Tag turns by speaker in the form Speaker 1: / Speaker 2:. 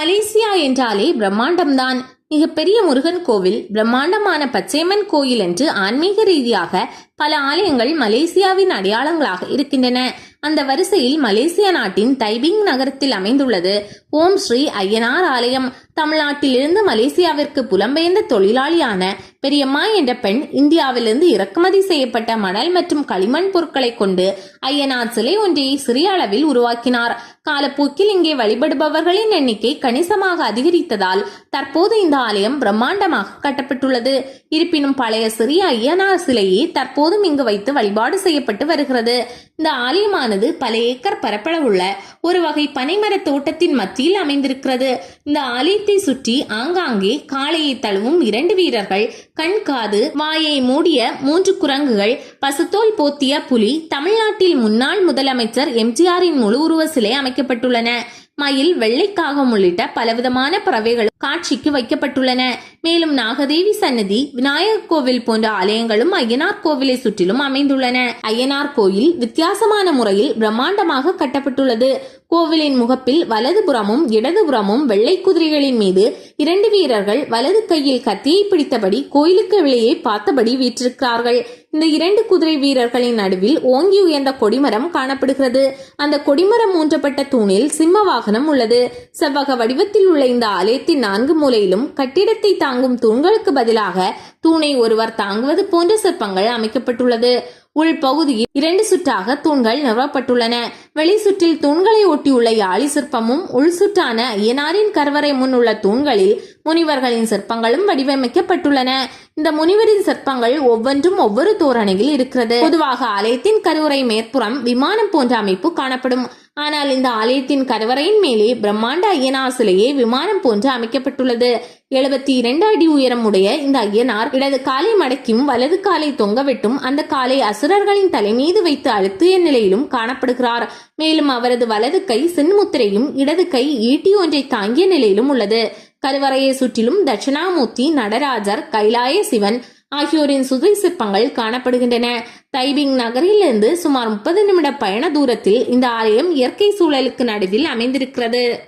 Speaker 1: Malaysia என்றாலே பிரம்மாண்டம்தான். மிகப்பெரிய முருகன் கோவில் பிரம்மாண்டமான பச்சையம்மன் கோயில் என்று ஆன்மீக ரீதியாக பல ஆலயங்கள் மலேசியாவின் அடையாளங்களாக இருக்கின்றன. அந்த வரிசையில் மலேசிய நாட்டின் தைபிங் நகரத்தில் அமைந்துள்ளது. ஓம் ஸ்ரீ ஐயனார் ஆலயம். தமிழ்நாட்டிலிருந்து மலேசியாவிற்கு புலம்பெயர்ந்த தொழிலாளியான பெரியம்மா என்ற பெண் இந்தியாவிலிருந்து இறக்குமதி செய்யப்பட்ட மணல் மற்றும் களிமண் பொருட்களை கொண்டு ஐயனார் சிலை ஒன்றியை சிறிய அளவில் உருவாக்கினார். காலப்போக்கில் இங்கே வழிபடுபவர்களின் எண்ணிக்கை கணிசமாக அதிகரித்ததால் தற்போது இந்த ஆலயம் பிரம்மாண்டமாக கட்டப்பட்டுள்ளது. இருப்பினும் பழைய சிறிய ஐயனார் சிலையே தற்போதும் இங்கு வைத்து வழிபாடு செய்யப்பட்டு வருகிறது. இந்த ஆலயமானது பல ஏக்கர் பரப்பளவுள்ள ஒரு வகை பனைமர தோட்டத்தின் மத்தியில் அமைந்திருக்கிறது. இந்த ஆலயத்தை சுற்றி ஆங்காங்கே காளையை தழுவும் இரண்டு வீரர்கள் கண் காது வாயை மூடிய மூன்று குரங்குகள் பசுத்தோல் போத்திய புலி தமிழ்நாட்டில் முன்னாள் முதலமைச்சர் எம்ஜிஆரின் முழு உருவ சிலை அமைக்கப்பட்டுள்ளன. மயில் வெள்ளைக்காகம் உள்ளிட்ட பலவிதமான பறவைகள் காட்சிக்கு வைக்கப்பட்டுள்ளன. மேலும் நாகதேவி சன்னதி விநாயகர் கோவில் போன்ற ஆலயங்களும் ஐயனார் கோவிலை சுற்றிலும் அமைந்துள்ளன. ஐயனார் கோயில் வித்தியாசமான முறையில் பிரம்மாண்டமாக கட்டப்பட்டுள்ளது. கோவிலின் முகப்பில் வலதுபுறமும் இடதுபுறமும் வெள்ளை குதிரைகளின் மீது இரண்டு வீரர்கள் வலது கையில் கத்தியை பிடித்தபடி கோயிலுக்கு வெளியே பார்த்தபடி வீற்றிருக்கிறார்கள். இந்த இரண்டு குதிரை வீரர்களின் நடுவில் ஓங்கி உயர்ந்த கொடிமரம் காணப்படுகிறது. அந்த கொடிமரம் ஊன்றப்பட்ட தூணில் சிம்ம வாகனம் உள்ளது. செவ்வக வடிவத்தில் உள்ள இந்த ஆலயத்தின் நான்கு மூலையிலும் கட்டிடத்தை தாங்கும் தூண்களுக்கு பதிலாக தூணை ஒருவர் தாங்குவது போன்ற சிற்பங்கள் அமைக்கப்பட்டுள்ளது. உள்பகுதியில் இரண்டு சுற்றாக தூண்கள் நிறுவப்பட்டுள்ளன வெளிசுற்றில் தூண்களை ஒட்டியுள்ள யாழி சிற்பமும் உள் சுற்றான ஐயனாரின் கருவறை முன் உள்ள தூண்களில் முனிவர்களின் சிற்பங்களும் வடிவமைக்கப்பட்டுள்ளன. இந்த முனிவரின் சிற்பங்கள் ஒவ்வொன்றும் ஒவ்வொரு தோரணையில் இருக்கிறது. பொதுவாக ஆலயத்தின் கருவறை மேற்புறம் விமானம் போன்ற அமைப்பு காணப்படும். ஆனால் இந்த ஆலயத்தின் கருவறையின் மேலே பிரம்மாண்ட ஐயனார் சிலையே விமானம் போன்று அமைக்கப்பட்டுள்ளது. எழுபத்தி இரண்டு அடி உயரம் உடைய இந்த ஐயனார் இடது காலை மடக்கியும் வலது காலை தொங்கவிட்டும் அந்த காலை அசுரர்களின் தலை மீது வைத்து அழுத்திய நிலையிலும் காணப்படுகிறார். மேலும் அவரது வலது கை சின்முத்திரையும் இடது கை ஈட்டி ஒன்றை தாங்கிய நிலையிலும் உள்ளது. கருவறையை சுற்றிலும் தட்சிணாமூர்த்தி நடராஜர் கைலாய சிவன் ஆகியோரின் சுதை சிற்பங்கள் காணப்படுகின்றன. தைபிங் நகரிலிருந்து சுமார் முப்பது நிமிட பயண தூரத்தில் இந்த ஆலயம் இயற்கை சூழலுக்கு நடுவில் அமைந்திருக்கிறது.